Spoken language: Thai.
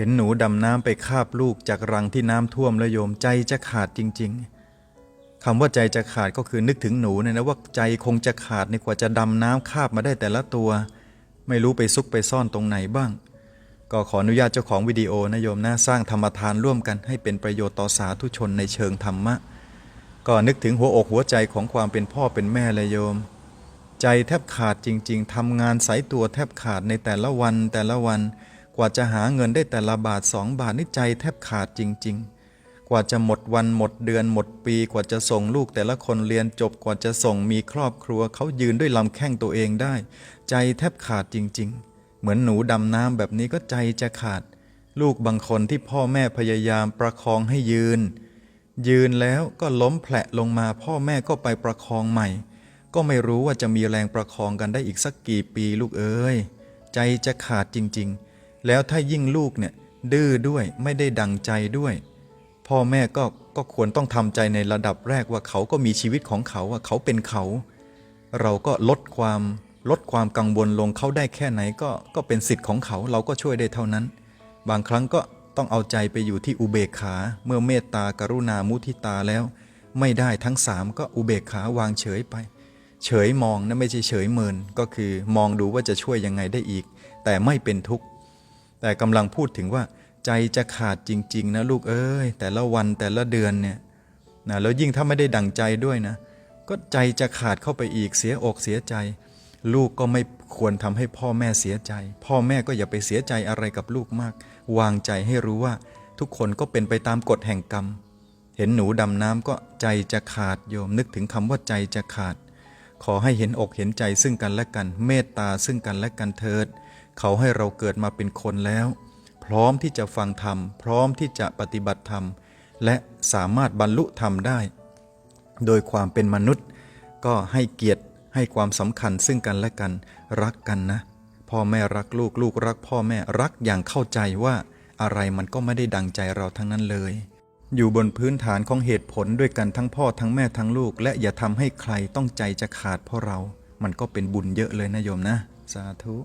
เห็นหนูดำน้ำไปคาบลูกจากรังที่น้ำท่วมแล้วโยมใจจะขาดจริง ๆคำว่าใจจะขาดก็คือนึกถึงหนูเนี่ยนะว่าใจคงจะขาดในกว่าจะดำน้ำคาบมาได้แต่ละตัว ไม่รู้ไปซุกไปซ่อนตรงไหนบ้าง ก็ขออนุญาตเจ้าของวิดีโอนะโยมนะสร้างธรรมทานร่วมกันให้เป็นประโยชน์ต่อสาธุชนในเชิงธรรมะ ก็นึกถึงหัวอกหัวใจของความเป็นพ่อเป็นแม่เลยโยม ใจแทบขาดจริง ๆทำงานสายตัวแทบขาดในแต่ละวันแต่ละวัน กว่าจะหาเงินได้แต่ละบาทสองบาทนี่ใจแทบขาดจริง ๆ กว่าจะหมดวันหมดเดือนหมดปี กว่าจะส่งลูกแต่ละคนเรียนจบกว่าจะส่งมีครอบครัวเขายืนด้วยลำแข้งตัวเองได้ ใจแทบขาดจริง ๆ เหมือนหนูดำน้ำแบบนี้ก็ใจจะขาด ลูกบางคนที่พ่อแม่พยายามประคองให้ยืน ยืนแล้วก็ล้มแผละลงมาพ่อแม่ก็ไปประคองใหม่ ก็ไม่รู้ว่าจะมีแรงประคองกันได้อีกสักกี่ปีลูกเอ้ยใจจะขาดจริง ๆ แล้วถ้ายิ่งลูกเนี่ยดื้อด้วยไม่ได้ดังใจด้วย พ่อแม่ก็ก็ควรต้องทำใจในระดับแรกว่าเขาก็มีชีวิตของเขาว่าเขาเป็นเขา เราก็ลดความลดความกังวลลงเขาได้แค่ไหนก็ก็เป็นสิทธิ์ของเขาเราก็ช่วยได้เท่านั้น บางครั้งก็ต้องเอาใจไปอยู่ที่อุเบกขาเมื่อเมตตากรุณามุทิตาแล้ว ไม่ได้ทั้งสามก็อุเบกขาวางเฉยไป เฉยมองนะไม่ใช่เฉยเมินก็คือมองดูว่าจะช่วยยังไงได้อีก แต่ไม่เป็นทุกข์ แต่กำลังพูดถึงว่าใจจะขาดจริง ๆ นะลูกเอ้ย แต่ละวันแต่ละเดือนเนี่ยนะแล้วยิ่งถ้าไม่ได้ดั่งใจด้วยนะ ก็ใจจะขาดเข้าไปอีกเสียอกเสียใจ ลูกก็ไม่ควรทำให้พ่อแม่เสียใจ พ่อแม่ก็อย่าไปเสียใจอะไรกับลูกมาก วางใจให้รู้ว่าทุกคนก็เป็นไปตามกฎแห่งกรรม เห็นหนูดำน้ำก็ใจจะขาดโยมนึกถึงคำว่าใจจะขาด ขอให้เห็นอกเห็นใจซึ่งกันและกัน เมตตาซึ่งกันและกันเถิด เขาให้เราเกิดมาเป็นคนแล้ว พร้อมที่จะฟังธรรม พร้อมที่จะปฏิบัติธรรม และสามารถบรรลุธรรมได้ โดยความเป็นมนุษย์ ก็ให้เกียรติให้ความสำคัญซึ่งกันและกันรักกันนะ พ่อแม่รักลูกลูกรักพ่อแม่รักอย่างเข้าใจว่าอะไรมันก็ไม่ได้ดังใจเราทั้งนั้นเลย อยู่บนพื้นฐานของเหตุผลด้วยกันทั้งพ่อทั้งแม่ทั้งลูก และอย่าทำให้ใครต้องใจจะขาดเพราะเรา มันก็เป็นบุญเยอะเลยนะโยมนะ สาธุ